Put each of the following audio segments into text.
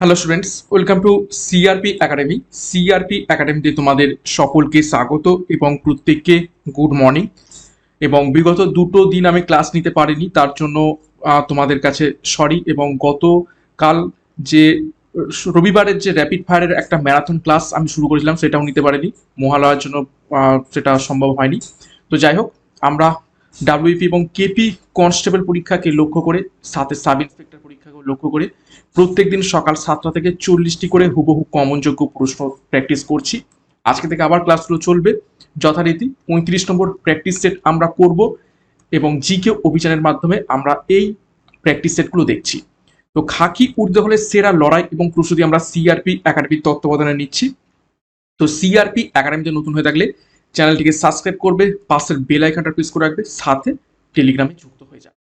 Hello students welcome to CRP academy CRP একাডেমিতে তোমাদের সকলকে স্বাগত এবং প্রত্যেককে গুড মর্নিং এবং বিগত দুটো দিন আমি ক্লাস নিতে পারিনি, তার জন্য তোমাদের কাছে সরি এবং গতকাল যে, রবিবারের যে র্যাপিড ফায়ারের একটা ম্যারাথন ক্লাস আমি শুরু করেছিলাম, সেটাও নিতে পারিনি। মহালয়ার জন্য সেটা সম্ভব হয়নি। তো যাই হোক, আমরা ডাব্লিউপি এবং কেপি কনস্টেবল পরীক্ষাকে লক্ষ্য করে, সাথে সাব ইন্সপেক্টর পরীক্ষাকে লক্ষ্য করে, প্রত্যেকদিন সকাল সাতটা থেকে চল্লিশটি করে হুবহু কমনযোগ্য প্রশ্ন প্র্যাকটিস করছি। আজকে থেকে আবার ক্লাসগুলো চলবে। যথারীতি পঁয়ত্রিশ নম্বর প্র্যাকটিস সেট আমরা করব এবং জিকে অভিযানের মাধ্যমে আমরা এই প্র্যাকটিস সেটগুলো দেখছি। তো খাকি উর্দু হলে সেরা লড়াই এবং প্রস্তুতি আমরা সিআরপি একাডেমির তত্ত্বাবধানে নিচ্ছি। তো সিআরপি একাডেমিতে নতুন হয়ে থাকলে চ্যানেলটিকে সাবস্ক্রাইব করবে, পাশের বেল আইকনটা প্রেস করে রাখবে, সাথে টেলিগ্রামে যুক্ত হয়ে যাবে।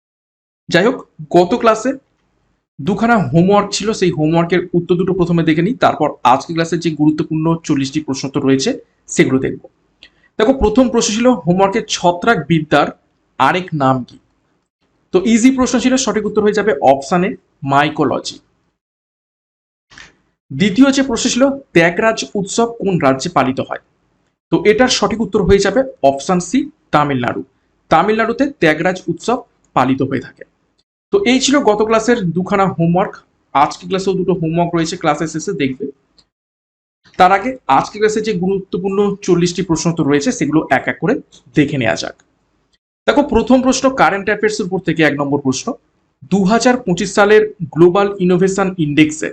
যাই হোক, গত ক্লাসে দুখানা হোমওয়ার্ক ছিল, সেই হোমওয়ার্কের উত্তর দুটো প্রথমে দেখে নিই, তারপর আজকে ক্লাসে যে গুরুত্বপূর্ণ চল্লিশটি প্রশ্ন তো রয়েছে, সেগুলো দেখব। দেখো, প্রথম প্রশ্ন ছিল হোমওয়ার্কের ছত্রাক বিদ্যার আরেক নাম কি? তো ইজি প্রশ্ন ছিল, সঠিক উত্তর হয়ে যাবে অপশানে মাইকোলজি দ্বিতীয় যে প্রশ্ন ছিল, ত্যাগরাজ উৎসব কোন রাজ্যে পালিত হয়? তো এটার সঠিক উত্তর হয়ে যাবে অপশান সি তামিলনাড়ু। তামিলনাড়ুতে ত্যাগরাজ উৎসব পালিত হয়ে থাকে। তো এই ছিল গত ক্লাসের দুখানা হোমওয়ার্ক আজকে ক্লাসেও দুটো হোমওয়ার্ক রয়েছে ক্লাসের শেষে দেখবে। তার আগে আজকে ক্লাসে যে গুরুত্বপূর্ণ চল্লিশটি প্রশ্ন তো রয়েছে, সেগুলো এক এক করে দেখে নেওয়া যাক। দেখো, প্রথম প্রশ্ন কারেন্ট অ্যাফেয়ার্স উপর থেকে এক নম্বর প্রশ্ন। দু সালের গ্লোবাল ইনোভেশন ইন্ডেক্সে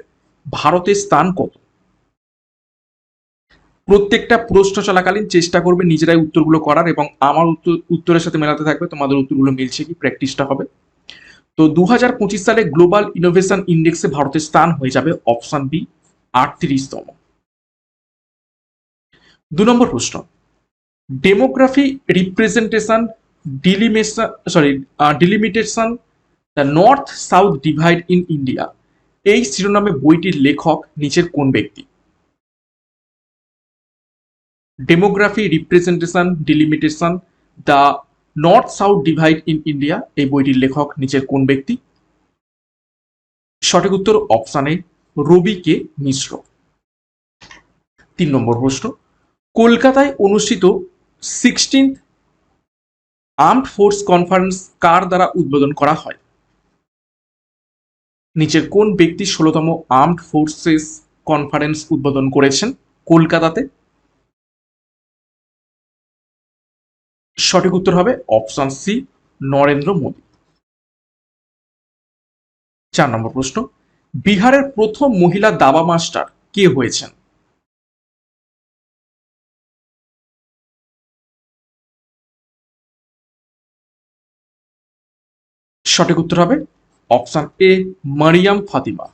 ভারতের স্থান কত? প্রত্যেকটা প্রশ্ন চলাকালীন চেষ্টা করবে নিজেরাই উত্তরগুলো করার এবং আমার উত্তর, উত্তরের সাথে মেলাতে থাকবে, তোমাদের উত্তরগুলো মিলছে কি প্র্যাকটিসটা হবে। তো দু হাজার পঁচিশ সালে গ্লোবাল ইনোভেশন ইন্ডেক্সে ভারতের স্থান হয়ে যাবে অপশন বি আটত্রিশতম। দু নম্বর প্রশ্ন। Demography representation delimitation sorry delimitation the north south divide in India এই শিরোনামে বইটির লেখক নিচের কোন ব্যক্তি? Demography representation delimitation the north south divide in India এই বইটির লেখক নিচের কোন ব্যক্তি? সঠিক উত্তর অপশানে রবি কে মিশ্র তিন নম্বর প্রশ্ন, কলকাতায় অনুষ্ঠিত সিক্সটিন্থ আর্মড ফোর্স কনফারেন্স কার দ্বারা উদ্বোধন করা হয়? নিচের কোন ব্যক্তি ষোলতম আর্মড ফোর্সেস কনফারেন্স উদ্বোধন করেছেন কলকাতাতে? সঠিক উত্তর হবে অপশন সি, নরেন্দ্র মোদী। চার নম্বর প্রশ্ন, বিহারের প্রথম মহিলা দাবা মাস্টার কে হয়েছেন? সঠিক উত্তর হবে option A, Mariam Fatima.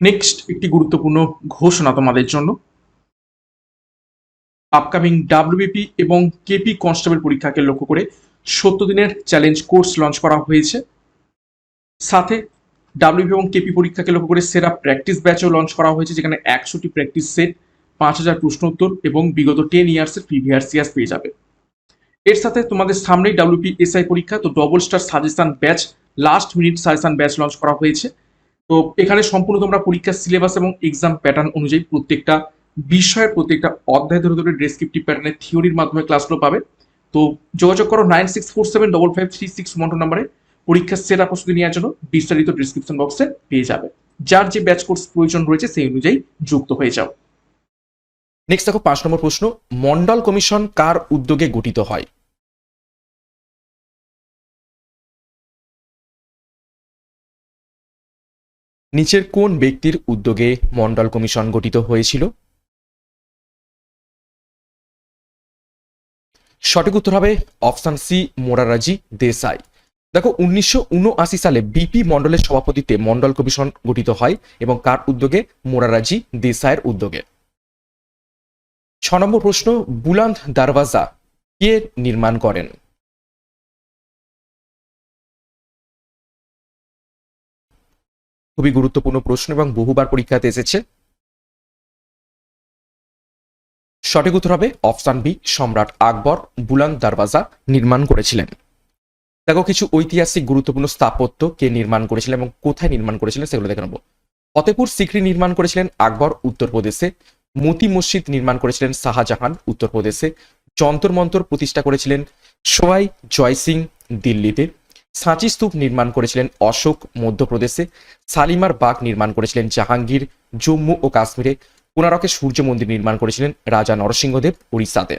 Next, একটি গুরুত্বপূর্ণ ঘোষণা তোমাদের জন্য। আপকামিং ডাব্লিউবিপি এবং কেপি কনস্টেবল পরীক্ষাকে লক্ষ্য করে সত্তর দিনের চ্যালেঞ্জ কোর্স লঞ্চ করা হয়েছে। সাথে ডাব্লিউপি এবং কেপি পরীক্ষাকে লক্ষ্য করে সেরা প্র্যাকটিস ব্যাচও লঞ্চ করা হয়েছে, যেখানে একশোটি প্র্যাকটিস সেট পাঁচ হাজার উত্তর এবং বিগত টেন ইয়ার্সের প্রিভিয়াস ইয়ার্স পেয়ে যাবে। এর সাথে তোমাদের সামনেই ডাব্লিউপি এসআই পরীক্ষা, তো double star suggestion batch last minute suggestion batch launch করা হয়েছে। তো এখানে সম্পূর্ণ তোমরা পরীক্ষার সিলেবাস এবং এক্সাম প্যাটার্ন অনুযায়ী প্রত্যেকটা বিষয়ের প্রত্যেকটা অধ্যায় ধরে ধরে ডেসক্রিপটিভ প্যাটার্নের থিওরির মাধ্যমে ক্লাসগুলো পাবে। তো যোগাযোগ করো nine six four seven double five three six one number, পরীক্ষার সেরা প্রস্তুতি নেওয়ার জন্য বিস্তারিত ডিসক্রিপশন বক্সে পেয়ে যাবে। যার যে ব্যাচ কোর্স প্রয়োজন রয়েছে, সেই অনুযায়ী যুক্ত হয়ে যাও। নেক্সট দেখো পাঁচ নম্বর প্রশ্ন, মন্ডল কমিশন কার উদ্যোগে গঠিত হয়? নিচের কোন ব্যক্তির উদ্যোগে মন্ডল কমিশন গঠিত হয়েছিল? সঠিক উত্তর হবে অপশন সি, মোরারাজি দেসাই দেখো, উনিশশো উনআশি সালে বিপি মন্ডলের সভাপতিত্বে মন্ডল কমিশন গঠিত হয় এবং কার উদ্যোগে? মোরারাজি দেসাইয়ের উদ্যোগে। ছ নম্বর প্রশ্ন, বুলান্দ দারওয়াজা কে নির্মাণ করেন? খুবই গুরুত্বপূর্ণ প্রশ্ন এবং বহুবার পরীক্ষাতে এসেছে। সঠিক উত্তর হবে অপশান বি, সম্রাট আকবর, বুলান্দ দারওয়াজা নির্মাণ করেছিলেন। দেখো, কিছু ঐতিহাসিক গুরুত্বপূর্ণ স্থাপত্য কে নির্মাণ করেছিলেন এবং কোথায় নির্মাণ করেছিলেন সেগুলো দেখে নেব। ফতেপুর সিক্রি নির্মাণ করেছিলেন আকবর উত্তরপ্রদেশে মতি মসজিদ নির্মাণ করেছিলেন শাহজাহান উত্তরপ্রদেশে যন্তর মন্তর প্রতিষ্ঠা করেছিলেন সোয়াই জয় সিং দিল্লিতে, সাঁচি স্তূপ নির্মাণ করেছিলেন অশোক মধ্যপ্রদেশে সালিমার বাগ নির্মাণ করেছিলেন জাহাঙ্গীর, জম্মু ও কাশ্মীরে কোনারকে সূর্য মন্দির নির্মাণ করেছিলেন রাজা নরসিংহদেব উড়িষ্যাতে।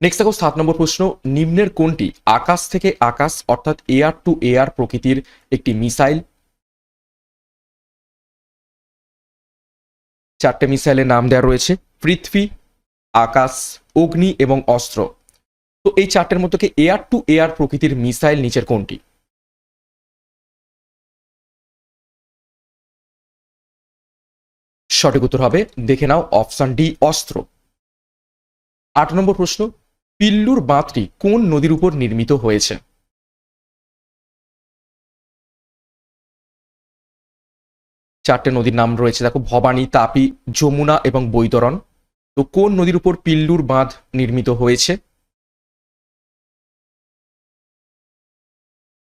নেক্সট দেখো, সাত নম্বর প্রশ্ন, নিম্নের কোনটি? আকাশ থেকে আকাশ, অর্থাৎ এয়ার টু এয়ার প্রকৃতির একটি মিসাইল। চারটে মিসাইলের নাম দেওয়া রয়েছে, পৃথিবী, আকাশ, অগ্নি এবং অস্ত্র। তো এই চারটের মধ্যে এয়ার টু এয়ার প্রকৃতির মিসাইল নিচের কোনটি? সঠিক উত্তর হবে, দেখে নাও অপশন ডি, অস্ত্র। আট নম্বর প্রশ্ন, পিল্লুর বাঁধটি কোন নদীর উপর নির্মিত হয়েছে? চারটে নদীর নাম রয়েছে, দেখো, ভবানী, তাপি, যমুনা এবং বৈতরণ। তো কোন নদীর উপর পিল্লুর বাঁধ নির্মিত হয়েছে?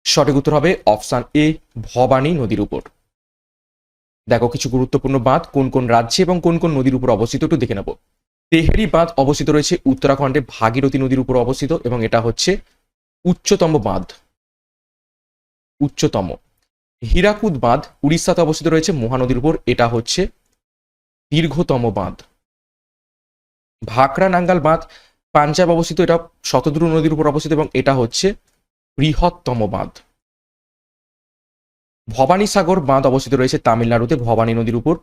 সঠিক উত্তর হবে অপশান এ, ভবানী নদীর উপর। দেখো, কিছু গুরুত্বপূর্ণ বাঁধ কোন কোন রাজ্যে এবং কোন কোন নদীর উপর অবস্থিত একটু দেখে নেব। তেহরি বাঁধ অবস্থিত রয়েছে উত্তরাখণ্ডে, ভাগীরথী নদীর উপর অবস্থিত এবং এটা হচ্ছে উচ্চতম বাঁধ। উচ্চতম। হীরাকুদ বাঁধ উড়িষ্যাতে অবস্থিত রয়েছে, মহানদীর উপর, এটা হচ্ছে দীর্ঘতম বাঁধ। ভাকরা নাঙ্গাল বাঁধ, পাঞ্জাব অবস্থিত, এটা শতদ্রু নদীর উপর অবস্থিত এবং এটা হচ্ছে বৃহত্তম বাঁধ। ভবানী সাগর বাঁধ অবস্থিত রয়েছে তামিলনাড়ুতে, ভবানী নদীর উপর।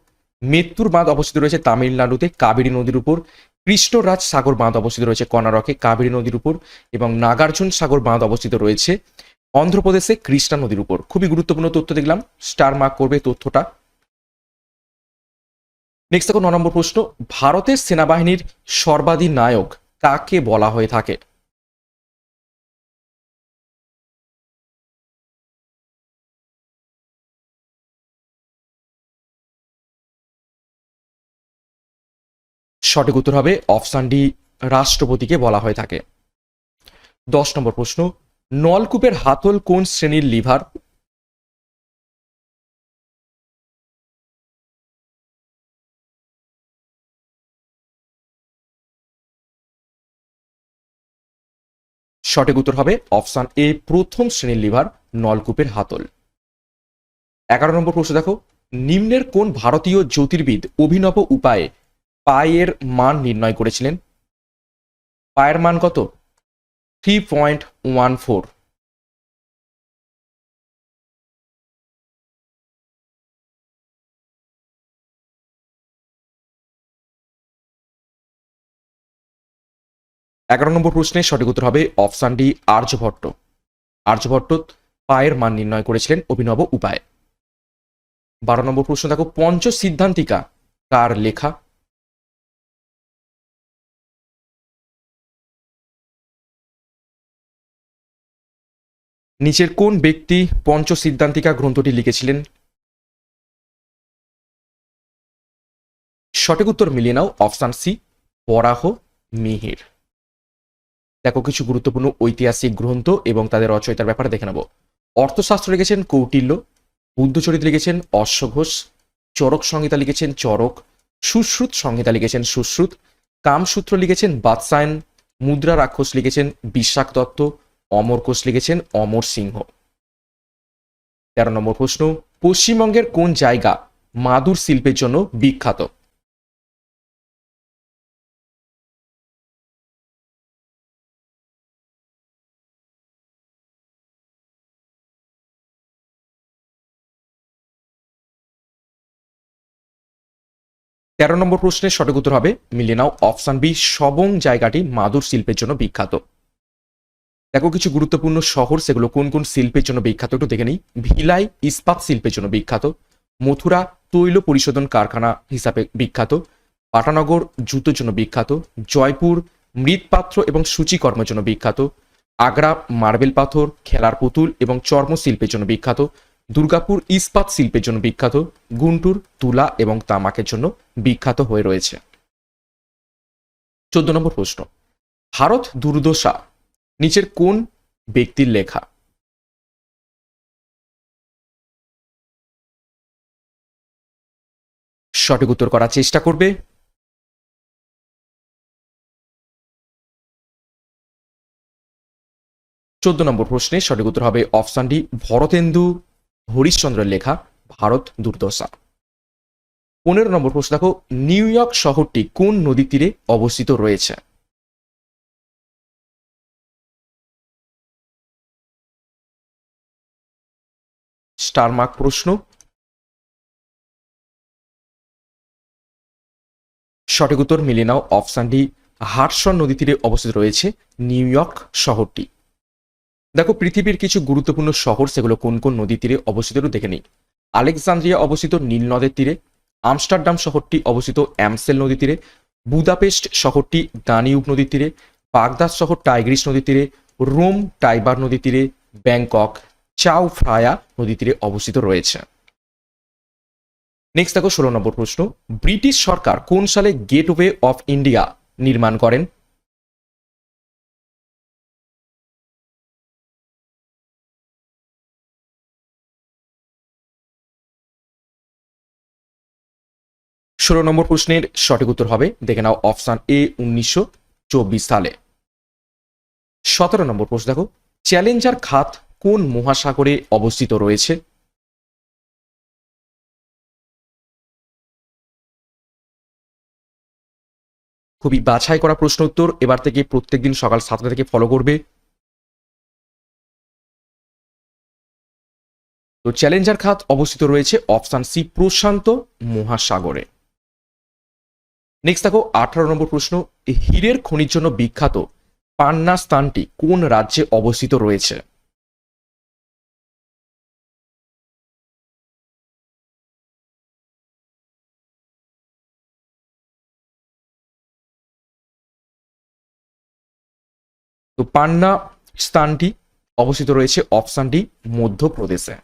মেত্তুর বাঁধ অবস্থিত রয়েছে তামিলনাড়ুতে, কাবেরী নদীর উপর। কৃষ্ণরাজ সাগর বাঁধ অবস্থিত রয়েছে কর্ণাটকে, কাবেরী নদীর উপর এবং নাগার্জুন সাগর বাঁধ অবস্থিত রয়েছে অন্ধ্রপ্রদেশে, কৃষ্ণা নদীর উপর। খুবই গুরুত্বপূর্ণ তথ্য দেখলাম, স্টার মার্ক করবে তথ্যটা। নেক্সট দেখো, ন নম্বর প্রশ্ন, ভারতের সেনাবাহিনীর সর্বাধিনায়ক কাকে বলা হয়ে থাকে? সঠিক উত্তর হবে অপশান ডি, রাষ্ট্রপতিকে বলা হয়ে থাকে। দশ নম্বর প্রশ্ন, নলকূপের হাতল কোন শ্রেণির লিভার? সঠিক উত্তর হবে অপশান এ, প্রথম শ্রেণির লিভার, নলকূপের হাতল। এগারো নম্বর প্রশ্ন দেখো, নিম্নের কোন ভারতীয় জ্যোতির্বিদ অভিনব উপায়ে পায়ের মান নির্ণয় করেছিলেন। পায়ের মান কত? থ্রি পয়েন্ট ওয়ান ফোর এগারো নম্বর প্রশ্নের সঠিক উত্তর হবে অপশান ডি, আর্যভট্ট। আর্যভট্ট পায়ের মান নির্ণয় করেছিলেন অভিনব উপায়ে। বারো নম্বর প্রশ্ন দেখো পঞ্চ সিদ্ধান্তিকা কার লেখা? নিচের কোন ব্যক্তি পঞ্চ সিদ্ধান্তিকা গ্রন্থটি লিখেছিলেন? সঠিক উত্তর মিলিয়ে নাও অপশান সি বরাহ মিহির। দেখো, কিছু গুরুত্বপূর্ণ ঐতিহাসিক গ্রন্থ এবং তাদের রচয়িতার ব্যাপারে দেখে নেব। অর্থশাস্ত্র লিখেছেন কৌটিল্য, বুদ্ধচরিত লিখেছেন অশ্বঘোষ চরক সংহিতা লিখেছেন চরক, সুশ্রুত সংহিতা লিখেছেন সুশ্রুত, কামসূত্র লিখেছেন বাদশায়ন, মুদ্রা রাক্ষস লিখেছেন বিশ্বাক দত্ত অমর কোষ লিখেছেন অমর সিংহ। তেরো নম্বর প্রশ্ন, পশ্চিমবঙ্গের কোন জায়গা মাদুর শিল্পের জন্য বিখ্যাত? তেরো নম্বর প্রশ্নের সঠিক উত্তর হবে, মিলিয়ে নাও অপশান বি, সবং জায়গাটি মাদুর শিল্পের জন্য বিখ্যাত। দেখো কিছু গুরুত্বপূর্ণ শহর, সেগুলো কোন কোন শিল্পের জন্য বিখ্যাত একটু দেখে নিই। ভিলাই ইস্পাত শিল্পের জন্য বিখ্যাত। মথুরা তৈল পরিশোধন কারখানা হিসাবে বিখ্যাত। পাটানগর জুতোর জন্য বিখ্যাত। জয়পুর মৃৎপাত্র এবং সূচিকর্মের জন্য বিখ্যাত। আগ্রা মার্বেল পাথর, খেলার পুতুল এবং চর্ম শিল্পের জন্য বিখ্যাত। দুর্গাপুর ইস্পাত শিল্পের জন্য বিখ্যাত। গুন্টুর, তুলা এবং তামাকের জন্য বিখ্যাত হয়ে রয়েছে। চোদ্দ নম্বর প্রশ্ন। ভারত দুর্দশা নিচের কোন ব্যক্তির লেখা? সঠিক উত্তর করার চেষ্টা করবে। চোদ্দ নম্বর প্রশ্নে সঠিক উত্তর হবে অপশন ডি, ভরতেন্দু হরিশ্চন্দ্রের লেখা, ভারত দুর্দশা। পনেরো নম্বর প্রশ্ন দেখো, নিউ ইয়র্ক শহরটি কোন নদী তীরে অবস্থিত রয়েছে? স্টার মার্ক প্রশ্ন। সঠিক উত্তর মিলিয়ে নাও অপশন ডি হার্টসন নদী তীরে অবস্থিত রয়েছে, নিউ ইয়র্ক শহরটি। দেখো, পৃথিবীর কিছু গুরুত্বপূর্ণ শহর, সেগুলো কোন কোন নদী তীরে অবস্থিত দেখে নিই। আলেকজান্দ্রিয়া অবস্থিত নীল নদের তীরে, আমস্টারডাম শহরটি অবস্থিত অ্যামসেল নদী তীরে, বুদাপেস্ট শহরটি দানিউব নদীর তীরে, বাগদাদ শহর টাইগ্রিস নদীর তীরে, রোম টাইবার নদীর তীরে, ব্যাংকক চাও ফ্রায়া নদী তীরে অবস্থিত রয়েছে। নেক্সট দেখো ষোলো নম্বর প্রশ্ন, ব্রিটিশ সরকার কোন সালে গেটওয়ে অফ ইন্ডিয়া নির্মাণ করেন? ষোলো নম্বর প্রশ্নের সঠিক উত্তর হবে, দেখে নাও অপশান এ উনিশশো চব্বিশ সালে। সতেরো নম্বর প্রশ্ন দেখো, চ্যালেঞ্জার খাত কোন মহাসাগরে অবস্থিত রয়েছে? খুবই বাছাই করা প্রশ্ন উত্তর। এবার থেকে প্রত্যেকদিন সকাল সাতটা থেকে ফলো করবে। তো চ্যালেঞ্জার খাত অবস্থিত রয়েছে অপশান সি প্রশান্ত মহাসাগরে। নেক্সট দেখো, আঠারো নম্বর প্রশ্ন হীরের খনির জন্য বিখ্যাত পান্না স্থানটি কোন রাজ্যে অবস্থিত রয়েছে? পান্না স্থানটি অবস্থিত রয়েছে অপশানটি মধ্যপ্রদেশে।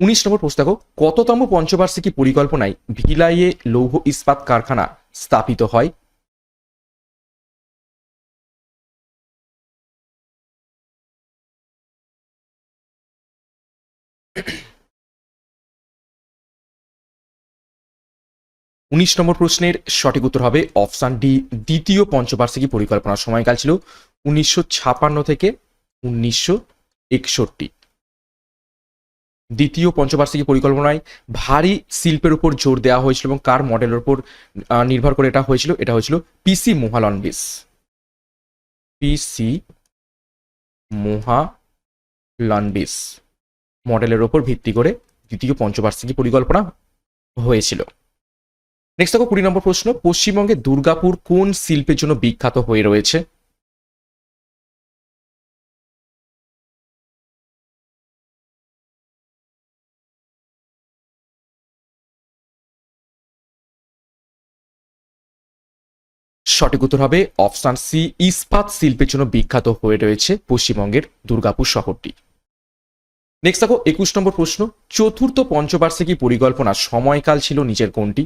উনিশ নম্বর প্রশ্ন কততম পঞ্চবার্ষিকী পরিকল্পনায় ভিলাইয়ে লৌহ ইস্পাত কারখানা স্থাপিত হয়? উনিশ নম্বর প্রশ্নের সঠিক উত্তর হবে অপশান ডি, দ্বিতীয় পঞ্চবার্ষিকী পরিকল্পনার সময়কাল ছিল উনিশশো ছাপান্ন থেকে উনিশশো একষট্টি। দ্বিতীয় পঞ্চবার্ষিকী পরিকল্পনায় ভারী শিল্পের উপর জোর দেওয়া হয়েছিল এবং কার মডেলের উপর নির্ভর করে এটা হয়েছিল এটা হয়েছিল পিসি মোহালনবিস। পিসি মোহালনবিস মডেলের উপর ভিত্তি করে দ্বিতীয় পঞ্চবার্ষিকী পরিকল্পনা হয়েছিল। নেক্সট দেখো কুড়ি নম্বর প্রশ্ন, পশ্চিমবঙ্গে দুর্গাপুর কোন শিল্পের জন্য বিখ্যাত হয়ে রয়েছে? সঠিক উত্তর হবে অপশান সি, ইস্পাত শিল্পের জন্য বিখ্যাত হয়ে রয়েছে পশ্চিমবঙ্গের দুর্গাপুর শহরটি। নেক্সট দেখো একুশ নম্বর প্রশ্ন, চতুর্থ পঞ্চবার্ষিকী পরিকল্পনার সময়কাল ছিল নিজের কোনটি?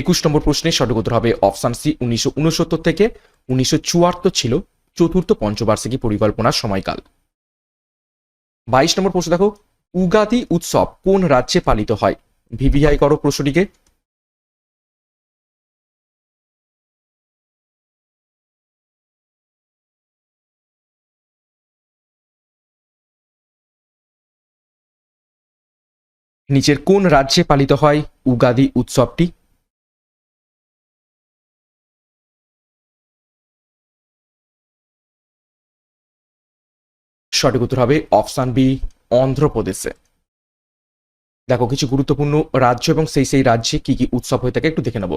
একুশ নম্বর প্রশ্নের সঠিক উত্তর হবে অপশান সি উনিশশো উনসত্তর থেকে উনিশশো চুয়াত্তর ছিল চতুর্থ পঞ্চবার্ষিকী পরিকল্পনার সময়কাল। বাইশ নম্বর প্রশ্ন দেখো, উগাদি উৎসব কোন রাজ্যে পালিত হয়? ভিভিআই করো প্রশ্নটিকে। নিচের কোন রাজ্যে পালিত হয় উগাদি উৎসবটি? সঠিক উত্তর হবে অপশান বি, অন্ধ্রপ্রদেশে। দেখো, কিছু গুরুত্বপূর্ণ রাজ্য এবং সেই সেই রাজ্যে কি কি উৎসব হয়ে থাকে একটু দেখে নেব।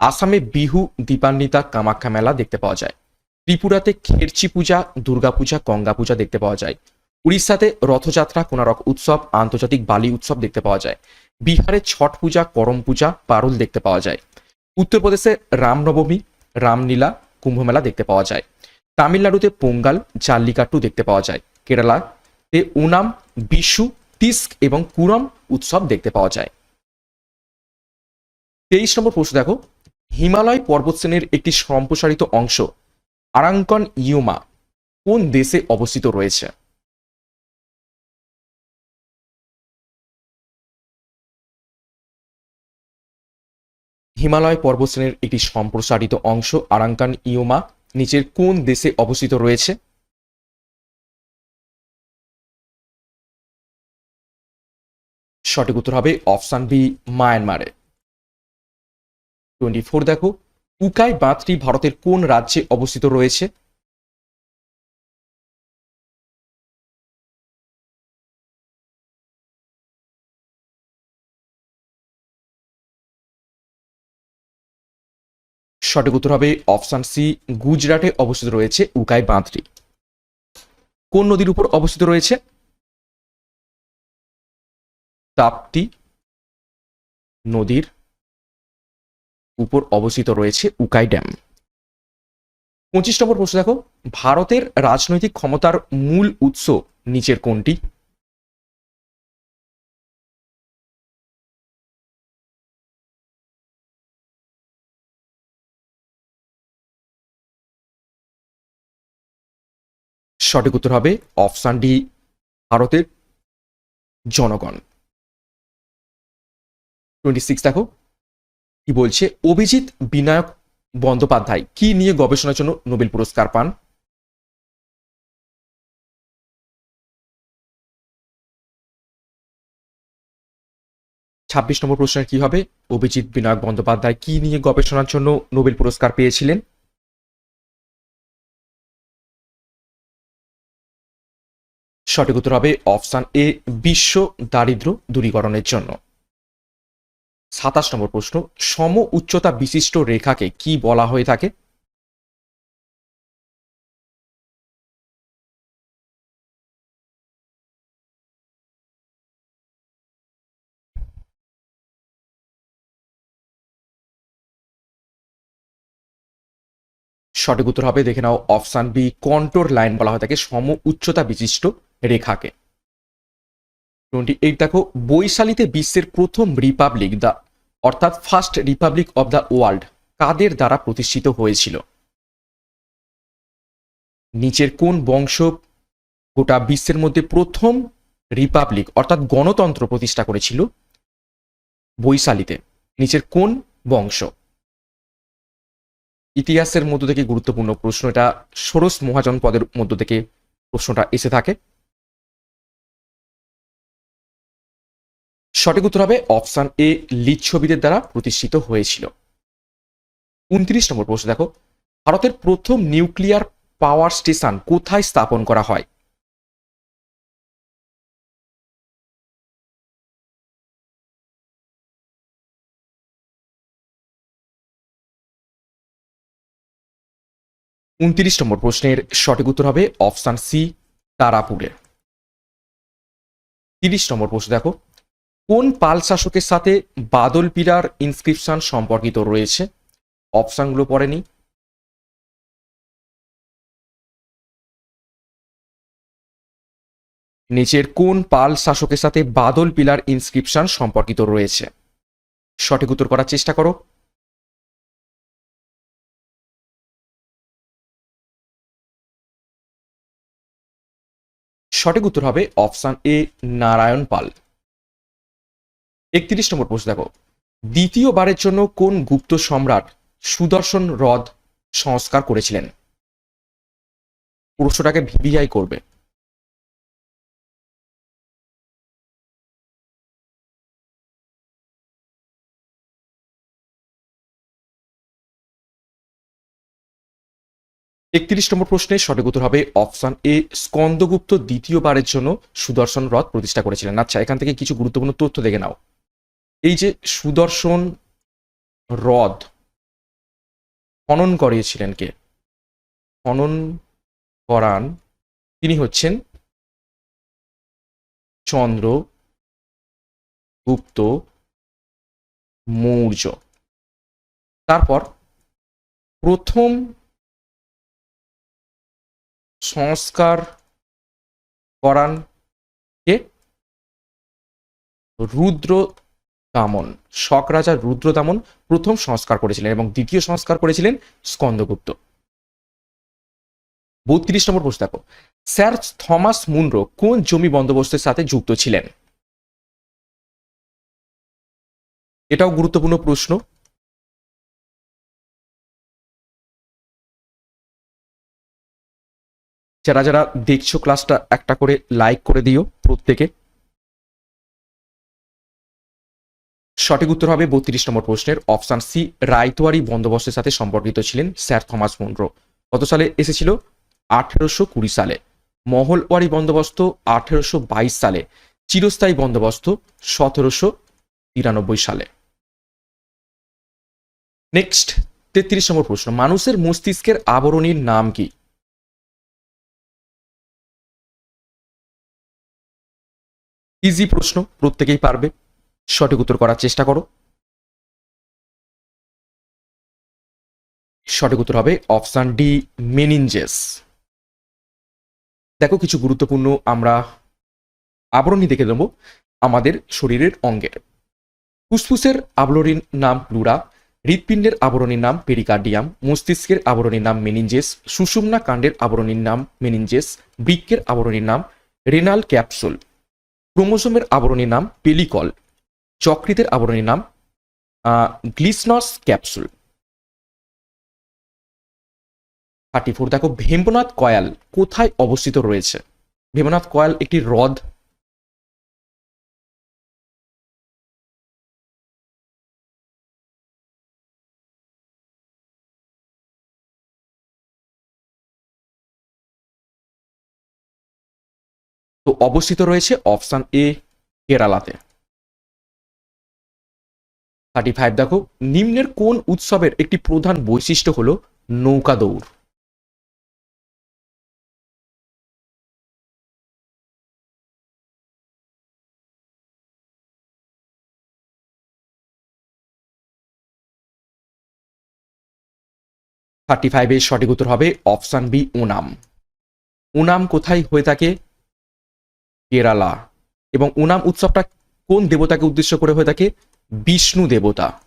আসামে বিহু, দীপান্বিতা, কামাখ্যা মেলা দেখতে পাওয়া যায়। ত্রিপুরাতে খেরচি পূজা দুর্গাপূজা গঙ্গা পূজা দেখতে পাওয়া যায়। উড়িষ্যাতে রথযাত্রা কোনারক উৎসব, আন্তর্জাতিক বালি উৎসব দেখতে পাওয়া যায়। বিহারে ছট পূজা, করম পূজা, পারুল দেখতে পাওয়া যায়। উত্তরপ্রদেশে রামনবমী, রামলীলা, কুম্ভ মেলা দেখতে পাওয়া যায়। তামিলনাড়ুতে পোঙ্গাল, জাল্লিকাট্টু দেখতে পাওয়া যায়। কেরালা এ ওনাম বিশু, তিস্ক এবং কুরম উৎসব দেখতে পাওয়া যায়। তেইশ নম্বর প্রশ্ন দেখো। হিমালয় পর্বতশ্রেণীর একটি সম্প্রসারিত অংশ, আরাঙ্কন ইউমা, কোন দেশে অবস্থিত রয়েছে? হিমালয় পর্বতশ্রেণীর একটি সম্প্রসারিত অংশ, আরাঙ্কান ইউমা নিচের কোন দেশে অবস্থিত রয়েছে? সঠিক উত্তর হবে অপশান বি, মায়ানমারে। টোয়েন্টি ফোর দেখো উকাই বাঁধটি ভারতের কোন রাজ্যে অবস্থিত রয়েছে? সঠিক উত্তর হবে অপশান সি, গুজরাটে অবস্থিত রয়েছে উকাই বাঁধটি। কোন নদীর উপর অবস্থিত রয়েছে? তাপ্তি নদীর উপর অবস্থিত রয়েছে উকাই ড্যাম। পঁচিশ নম্বর প্রশ্ন দেখো, ভারতের রাজনৈতিক ক্ষমতার মূল উৎস নিচের কোনটি? সঠিক উত্তর হবে অপশান ডি ভারতের জনগণ। টোয়েন্টি সিক্স দেখো, কি বলছে? অভিজিৎ বিনায়ক বন্দ্যোপাধ্যায়, কি নিয়ে গবেষণার জন্য নোবেল পুরস্কার পান? ছাব্বিশ নম্বর প্রশ্নের কি হবে? অভিজিৎ বিনায়ক বন্দ্যোপাধ্যায়, কি নিয়ে গবেষণার জন্য নোবেল পুরস্কার পেয়েছিলেন? সঠিক উত্তর হবে অপশান এ, বিশ্ব দারিদ্র দূরীকরণের জন্য। সাতাশ নম্বর প্রশ্ন, সম উচ্চতা বিশিষ্ট রেখাকে কি বলা হয়ে থাকে? সঠিক উত্তর হবে, দেখে নাও, অপশান বি কন্টোর লাইন বলা হয় থাকে সম উচ্চতা বিশিষ্ট রেখাকে। টোয়েন্টি এইট, দেখো, বৈশালীতে বিশ্বের প্রথম রিপাবলিক দা অর্থাৎ first republic of the world, কাদের দ্বারা প্রতিষ্ঠিত হয়েছিল? নিচের কোন বংশ গোটা বিশ্বের মধ্যে প্রথম রিপাবলিক, অর্থাৎ গণতন্ত্র প্রতিষ্ঠা করেছিল? বৈশালীতে। নিচের কোন বংশ? ইতিহাসের মধ্য থেকে গুরুত্বপূর্ণ প্রশ্ন, এটা ষোড়শ মহাজন পদের মধ্য থেকে প্রশ্নটা এসে থাকে। সঠিক উত্তর হবে অপশান এ লিচ্ছবিদের দ্বারা প্রতিষ্ঠিত হয়েছিল। উনত্রিশ নম্বর প্রশ্ন দেখো। ভারতের প্রথম নিউক্লিয়ার পাওয়ার স্টেশন কোথায় স্থাপন করা হয়? উনত্রিশ নম্বর প্রশ্নের সঠিক উত্তর হবে অপশান সি, তারাপুরে। তিরিশ নম্বর প্রশ্ন দেখো। কোন পাল শাসকের সাথে বাদল পিরার ইনস্ক্রিপশন সম্পর্কিত রয়েছে? অপশনগুলো পড়েনি নিচের কোন পাল শাসকের সাথে বাদল পিলার ইনস্ক্রিপশন সম্পর্কিত রয়েছে? সঠিক উত্তর করার চেষ্টা করো। সঠিক উত্তর হবে অপশান এ নারায়ণ পাল। একত্রিশ নম্বর প্রশ্ন দেখো। দ্বিতীয়বারের জন্য কোন গুপ্ত সম্রাট সুদর্শন হ্রদ সংস্কার করেছিলেন? প্রশ্নটাকে ভিভিআই করবে। একত্রিশ নম্বর প্রশ্নে সঠিক উত্তর হবে অপশন এ, স্কন্দগুপ্ত দ্বিতীয়বারের জন্য সুদর্শন হ্রদ প্রতিষ্ঠা করেছিলেন। আচ্ছা এখান থেকে কিছু গুরুত্বপূর্ণ তথ্য দেখে নাও। এই যে সুদর্শন হ্রদ খনন করিয়েছিলেন কে? খনন করান তিনি হচ্ছেন চন্দ্র গুপ্ত মৌর্য। তারপর প্রথম সংস্কার করান কে? রুদ্র দামন শক রাজা রুদ্র দামন প্রথম সংস্কার করেছিলেন এবং দ্বিতীয় সংস্কার করেছিলেন স্কন্দগুপ্ত। বত্রিশ নম্বর প্রশ্ন দেখো, স্যার থমাস মুনরো কোন জমি বন্দোবস্তের সাথে যুক্ত ছিলেন? এটাও গুরুত্বপূর্ণ প্রশ্ন। যারা যারা দেখছ ক্লাসটা একটা করে লাইক করে দিও প্রত্যেকে। সঠিক উত্তর হবে বত্রিশ নম্বর প্রশ্নের অপশান সি রায়তোয়ারি বন্দোবস্তের সাথে সম্পর্কিত ছিলেন স্যার থমাস মুনরো কত সালে এসেছিল? আঠেরোশো কুড়ি সালে। মহলওয়ারি বন্দোবস্ত আঠেরোশো বাইশ সালে। চিরস্থায়ী বন্দোবস্ত সতেরোশো তিরানব্বই সালে। নেক্সট, তেত্রিশ নম্বর প্রশ্ন। মানুষের মস্তিষ্কের আবরণীর নাম কি? ইজি প্রশ্ন, প্রত্যেকেই পারবে। সঠিক উত্তর করার চেষ্টা করো। সঠিক উত্তর হবে অপশান ডি, মেনিনজেস। দেখো কিছু গুরুত্বপূর্ণ আমরা আবরণী দেখে দেবো আমাদের শরীরের অঙ্গের ফুসফুসের আবরণীর নাম প্লুরা হৃৎপিণ্ডের আবরণীর নাম পেরিকার্ডিয়াম, মস্তিষ্কের আবরণীর নাম মেনিনজেস, সুষুম্না কাণ্ডের আবরণীর নাম মেনিনজেস বৃক্ষের আবরণীর নাম রেনাল ক্যাপসুল। ক্রোমোসোমের আবরণীর নাম পেলিকল। যকৃতের আবরণীর নাম গ্লিসনস ক্যাপসুল। থার্টি ফোর দেখো, ভেম্বনাথ কয়াল কোথায় অবস্থিত রয়েছে? ভেম্বনাথ কয়াল একটি হ্রদ। তো অবস্থিত রয়েছে অপশান এ, কেরালাতে। থার্টি ফাইভ দেখো, নিম্নের কোন উৎসবের একটি প্রধান বৈশিষ্ট্য হলো নৌকা দৌড়। থার্টি ফাইভের সঠিক উত্তর হবে অপশান বি, ওনাম। ওনাম কোথায় হয়ে থাকে? কেরালা। এবং ওনাম উৎসবটা কোন দেবতাকে উদ্দেশ্য করে হয়ে থাকে? বিষ্ণু দেবতা।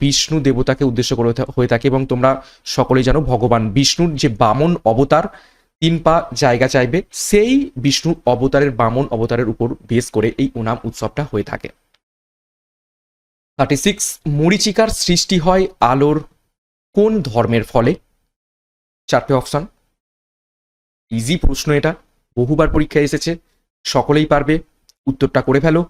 বিষ্ণু দেবতাকে উদ্দেশ্য করে হয়ে থাকে এবং তোমরা সকলেই জানো ভগবান বিষ্ণুর যে বামন অবতার, তিন পা জায়গা চাইবে, সেই বিষ্ণু অবতারের বামন অবতারের উপর বেস করে এই ওনাম উৎসবটা হয়ে থাকে। থার্টি সিক্স মরিচিকার সৃষ্টি হয় আলোর কোন ধর্মের ফলে? চারটে অপশন ইজি প্রশ্ন এটা। বহুবার পরীক্ষায় এসেছে। সকলেই পারবে। উত্তরটা করে ফেলো।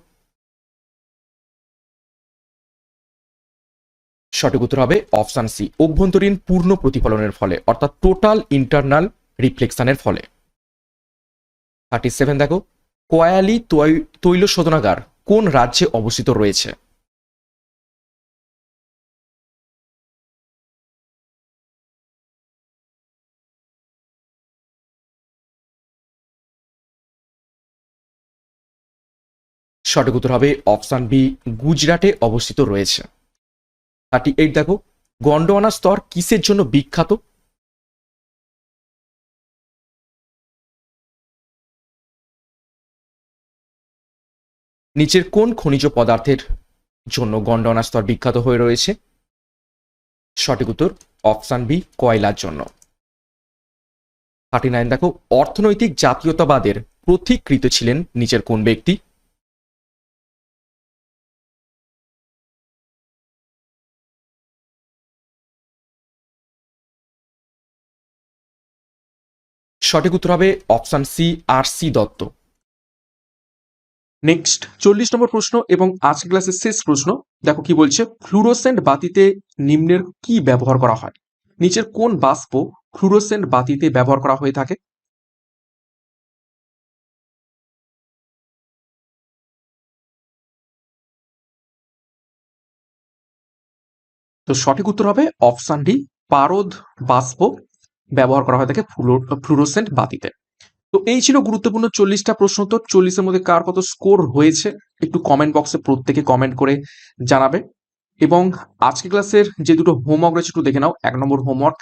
সঠিক উত্তর হবে অপশান সি, অভ্যন্তরীণ পূর্ণ প্রতিফলনের ফলে, অর্থাৎ টোটাল ইন্টারনাল রিফ্লেকশনের ফলে। থার্টি সেভেন দেখো, কয়ালি তৈল শোধনাগার কোন রাজ্যে অবস্থিত রয়েছে? সঠিক উত্তর হবে অপশান বি, গুজরাটে অবস্থিত রয়েছে। থার্টি এইট দেখো গন্ডোয়ানা স্তর কিসের জন্য বিখ্যাত? নিচের কোন খনিজ পদার্থের জন্য গন্ডোয়ানা স্তর বিখ্যাত হয়ে রয়েছে? সঠিক উত্তর, অপশান বি, কয়লার জন্য। থার্টি নাইন, দেখো, অর্থনৈতিক জাতীয়তাবাদের প্রতিকৃত ছিলেন নিচের কোন ব্যক্তি? সঠিক উত্তর হবে option C, R C Dutta. Next, চল্লিশ নম্বর প্রশ্ন এবং আজকে ক্লাসের শেষ প্রশ্ন। দেখো কি বলছে, ফ্লুরোসেন্ট বাতিতে নিম্নের কি ব্যবহার করা হয়? নিচের কোন বাষ্প ফ্লুরোসেন্ট বাতিতে ব্যবহার করা হয়ে থাকে? তো সঠিক উত্তর হবে অপশান ডি, পারদ বাষ্প ব্যবহার করা হয়ে থাকে ফ্লুরোসেন্ট বাতিতে। তো এই ছিল গুরুত্বপূর্ণ চল্লিশটা প্রশ্ন। তো চল্লিশের মধ্যে কার কত স্কোর হয়েছে, একটু কমেন্ট বক্সে প্রত্যেকে কমেন্ট করে জানাবে। এবং আজকে ক্লাসের যে দুটো হোমওয়ার্ক রয়েছে একটু দেখে নাও। এক নম্বর হোমওয়ার্ক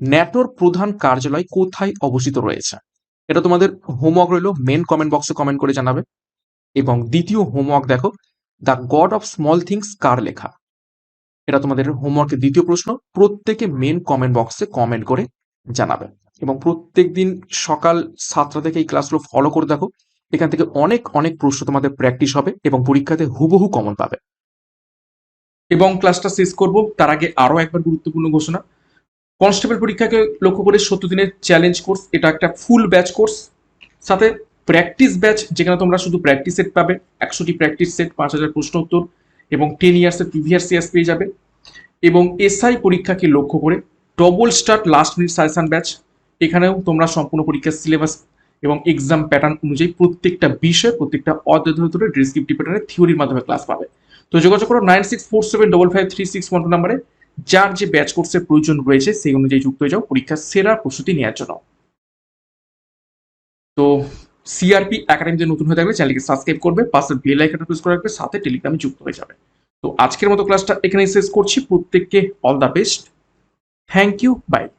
ন্যাটোর প্রধান কার্যালয় কোথায় অবস্থিত রয়েছে? এটা তোমাদের হোমওয়ার্ক রইল মেন কমেন্ট বক্সে কমেন্ট করে জানাবে। এবং দ্বিতীয় হোমওয়ার্ক দেখো the god of small things কার লেখা? এটা তোমাদের হোমওয়ার্কের দ্বিতীয় প্রশ্ন। প্রত্যেকে মেন কমেন্ট বক্সে কমেন্ট করে জানাবে এবং প্রত্যেক দিন সকাল সাতটা থেকে এই ক্লাসগুলো ফলো করে দেখো। এখান থেকে অনেক অনেক প্রশ্ন তোমাদের প্র্যাকটিস হবে এবং পরীক্ষাতে হুবহু কমন পাবে। এবং ক্লাসটা শেষ করব। তার আগে আরও একবার গুরুত্বপূর্ণ ঘোষণা। কনস্টেবল পরীক্ষাকে লক্ষ্য করে সত্তর দিনের চ্যালেঞ্জ কোর্স এটা একটা ফুল ব্যাচ কোর্স সাথে প্র্যাকটিস ব্যাচ যেখানে তোমরা শুধু প্র্যাকটিস সেট পাবে। একশোটি প্র্যাকটিস সেট পাঁচ হাজার প্রশ্ন উত্তর এবং টেন ইয়ার্সের প্রিভিয়াস ইয়ার্স পেয়ে যাবে। এবং এসআই পরীক্ষাকে লক্ষ্য করে double start last minute suggestion batch এখানেও তোমরা সম্পূর্ণ পরীক্ষার সিলেবাস এবং এক্সাম প্যাটার্ন অনুযায়ী প্রত্যেকটা বিষয়, প্রত্যেকটা ধরে ডিসক্রিপটিভ প্যাটার্নে থিওরির মাধ্যমে ক্লাস পাবে। তো যোগাযোগ করো nine six four seven double five three six one number যার যে ব্যাচ কোর্সের প্রয়োজন রয়েছে, সেই অনুযায়ী যুক্ত হয়ে যাও পরীক্ষার সেরা প্রস্তুতি নেওয়ার জন্য। তো সিআরপি একাডেমি যে নতুন হয়ে থাকবে চ্যানেলকে সাবস্ক্রাইব করবে, পাশে বেল আইকনটা প্রেস করে রাখবে, সাথে টেলিগ্রামে যুক্ত হয়ে যাবে। তো আজকের মতো ক্লাসটা এখানেই শেষ করছি। প্রত্যেককে all the best Thank you. Bye.